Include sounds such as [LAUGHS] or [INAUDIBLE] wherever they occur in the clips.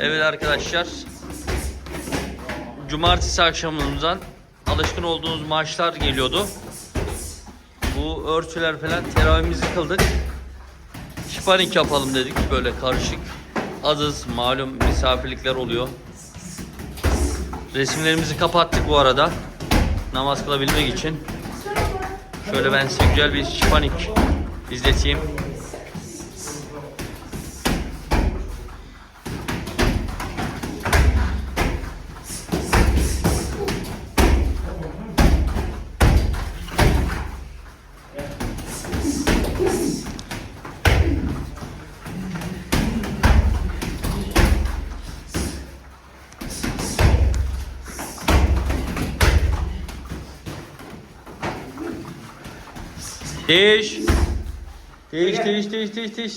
Evet arkadaşlar. Cumartesi akşamından alışkın olduğunuz maçlar geliyordu. Bu örtüler falan teravihimizi kıldık. Şipanik yapalım dedik böyle karışık. Azız malum misafirlikler oluyor. Resimlerimizi kapattık bu arada. Namaz kılabilmek için. Şöyle ben size güzel bir şipanik izleteyim. Değiş. Değiş, değiş, değiş, değiş, değiş.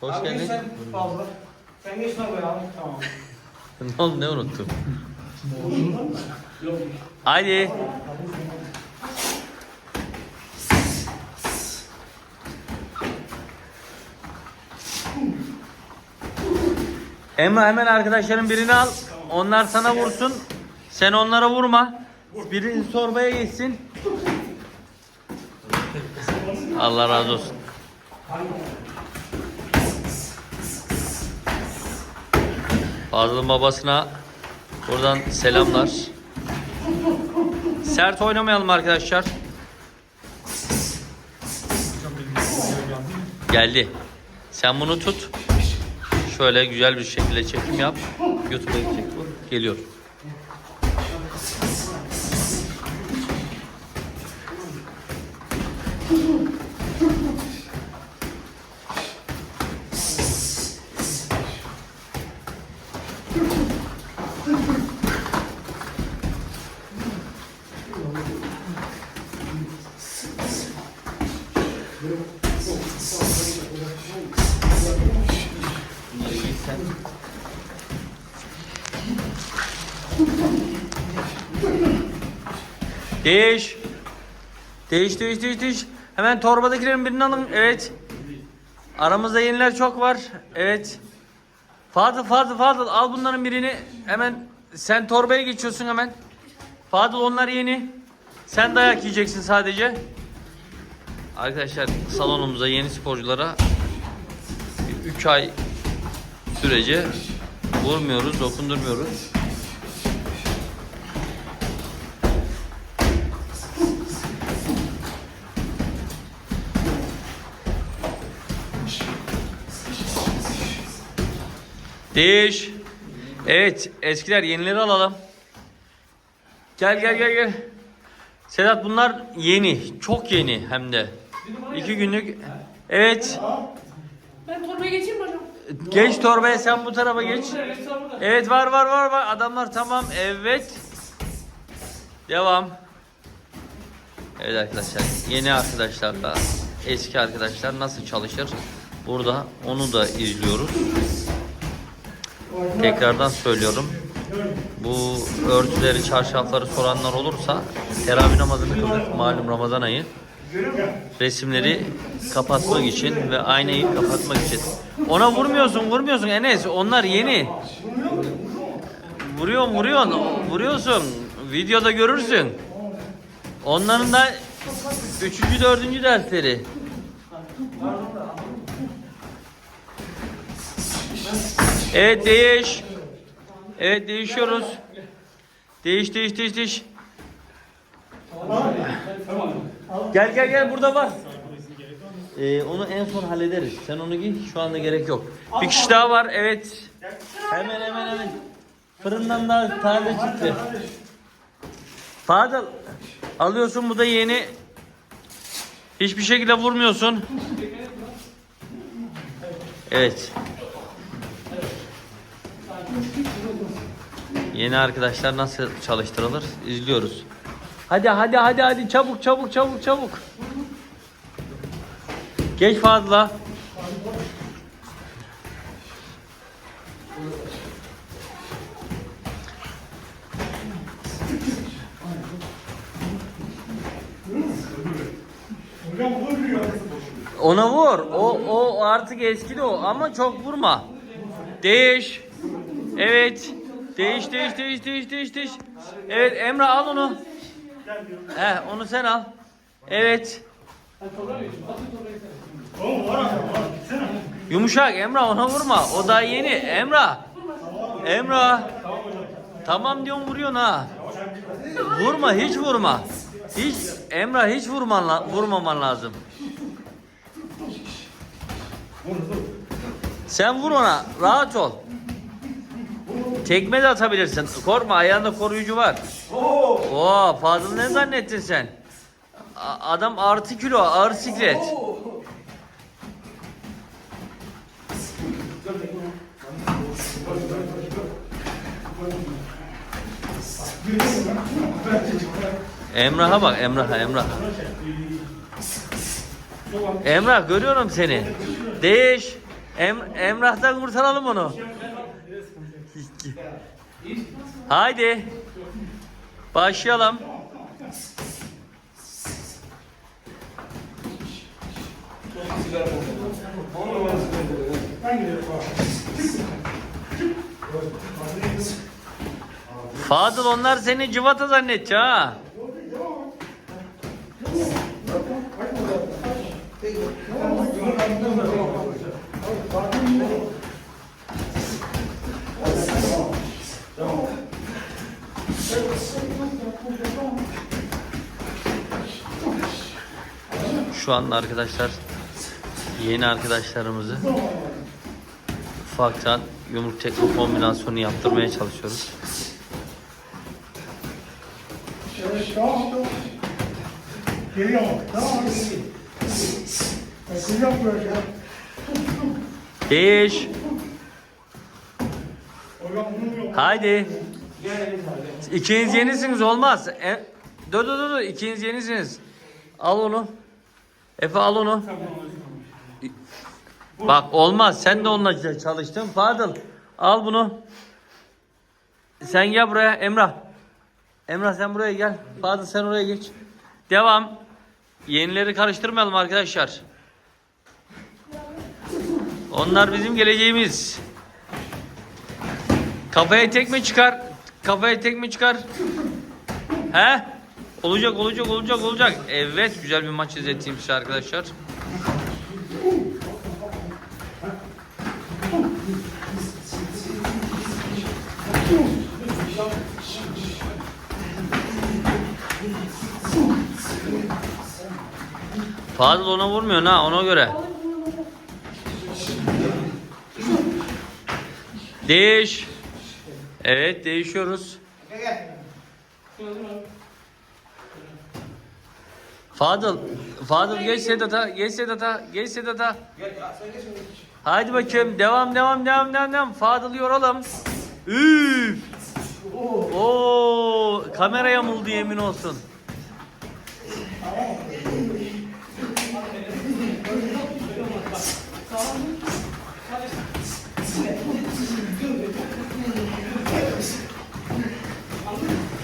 Hoş Abi geldin. sen fazla. Sen geç lan böyle abi. Tamam. [LAUGHS] Ne oldu, ne unuttun? Hadi. Emre hemen arkadaşların birini al. Onlar sana vursun. Sen onlara vurma. Biri sorbaya geçsin. Allah razı olsun. Fazıl'ın babasına buradan selamlar. Sert oynamayalım arkadaşlar. Geldi. Sen bunu tut. Şöyle güzel bir şekilde çekim yap. YouTube'a gidecek bu. Geliyor. Değiş. Değiş, değiş, değiş, değiş. Hemen torbadakilerin birini alın. Evet. Aramızda yeniler çok var. Evet. Fadıl, Fadıl, Fadıl al bunların birini. Hemen sen torbaya geçiyorsun hemen. Fadıl onlar yeni. Sen dayak yiyeceksin sadece. Arkadaşlar salonumuza yeni sporculara 3 ay sürece vurmuyoruz, dokundurmuyoruz. Değiş. Evet, eskiler yenileri alalım. Gel gel gel gel. Sedat bunlar yeni, çok yeni hem de. İki günlük. Evet, Ben torbaya geçeyim mi hocam? geç torbaya sen bu tarafa geç. Evet var var var var. Adamlar tamam. Evet. Devam. Evet arkadaşlar. Yeni arkadaşlarla eski arkadaşlar nasıl çalışır? Burada onu da izliyoruz. Tekrardan söylüyorum. Bu örtüleri, çarşafları soranlar olursa teravih namazını kıldık. Malum Ramazan ayı. Resimleri kapatmak için ve aynayı kapatmak için. Ona vurmuyorsun, vurmuyorsun Enes. Onlar yeni. Vuruyorsun, vuruyorsun. Vuruyorsun. Videoda görürsün. Onların da üçüncü, dördüncü dersleri. Evet değiş. Evet değişiyoruz. Değiş değiş değiş değiş. Gel gel gel burada var. Ee, onu en son hallederiz. Sen onu giy. Şu anda gerek yok. Bir kişi daha var. Evet. Hemen hemen hemen. Fırından daha taze çıktı. Fadıl alıyorsun bu da yeni. Hiçbir şekilde vurmuyorsun. Evet. Yeni arkadaşlar nasıl çalıştırılır izliyoruz. Hadi hadi hadi hadi çabuk çabuk çabuk çabuk. Geç fazla. Ona vur. O o artık eskidi o ama çok vurma. Değiş. Evet. Değiş değiş değiş değiş değiş değiş. Evet Emre al onu. He onu sen al. Evet. Yumuşak Emre ona vurma. O daha yeni. Emre. Emre. Tamam diyorum vuruyorsun ha. Vurma hiç vurma. Hiç Emre hiç vurman la- vurmaman lazım. Sen vur ona. Rahat ol. Tekme de atabilirsin. Korkma ayağında koruyucu var. Oo, Fazıl ne zannettin sen? A- adam artı kilo, ağır siklet. Emrah'a bak Emrah'a Emrah. Emrah görüyorum seni. Değiş. Em Emrah'tan kurtaralım onu. Haydi. Başlayalım. Fadıl onlar seni cıvata zannedecek ha. Şu anda arkadaşlar yeni arkadaşlarımızı ufaktan yumruk tekme kombinasyonu yaptırmaya çalışıyoruz. Değiş. Hocam İkiniz yenisiniz olmaz. E, dur dur dur. İkiniz yenisiniz. Al onu. Efe al onu. Bak olmaz. Sen de onunla çalıştın. Fadıl al bunu. Sen gel buraya Emrah. Emrah sen buraya gel. Fadıl sen oraya geç. Devam. Yenileri karıştırmayalım arkadaşlar. Onlar bizim geleceğimiz. Kafaya tekme çıkar. Kafaya tekme çıkar. He? Olacak, olacak, olacak, olacak. Evet, güzel bir maç izleteyim size arkadaşlar. Fazıl ona vurmuyor ha ona göre. Değiş. Evet değişiyoruz. Fadıl. Fadıl geç Sedat'a. Geç Sedat'a. Geç Sedat'a. Haydi bakayım. Devam devam devam devam devam. Fadıl yoralım. Üf. Oo, kamera yamuldu yemin olsun.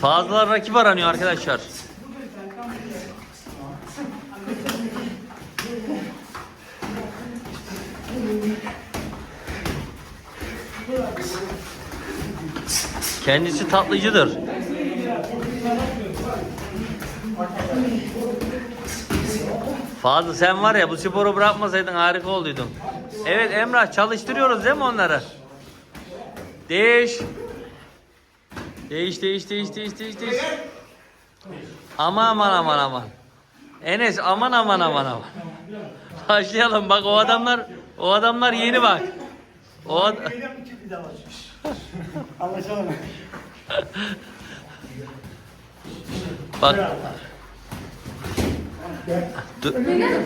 Fazla rakip aranıyor arkadaşlar. Kendisi tatlıcıdır. Fazıl sen var ya bu sporu bırakmasaydın harika olduydun. Evet Emrah çalıştırıyoruz değil mi onları? Değiş. Değiş değiş değiş değiş değiş değiş. Aman aman aman aman. Enes aman aman aman aman. Başlayalım bak o adamlar o adamlar yeni bak. O ad-. Anlaşalım. [LAUGHS] bak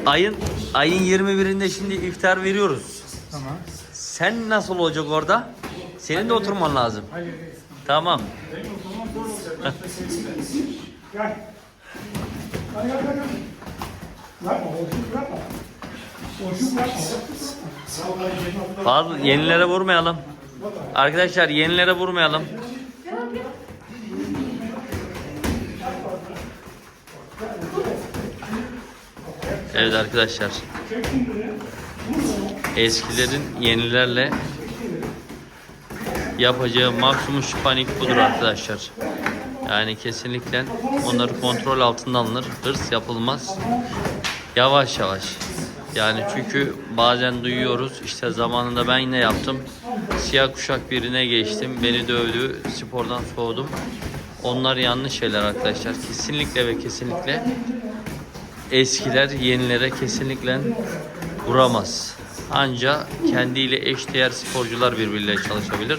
ayın ayın 21'inde şimdi iftar veriyoruz. Tamam. Sen nasıl olacak orada? Senin de oturman lazım. Hayır. Tamam. Gel. Hadi gel. Fazla yenilere vurmayalım. Arkadaşlar yenilere vurmayalım. Evet arkadaşlar. Eskilerin yenilerle yapacağı maksimum panik budur arkadaşlar. Yani kesinlikle onları kontrol altında alınır. Hırs yapılmaz. Yavaş yavaş. Yani çünkü bazen duyuyoruz işte zamanında ben yine yaptım. Siyah kuşak birine geçtim. Beni dövdü. Spordan soğudum. Onlar yanlış şeyler arkadaşlar. Kesinlikle ve kesinlikle eskiler yenilere kesinlikle vuramaz. Anca kendiyle eşdeğer sporcular birbiriyle çalışabilir.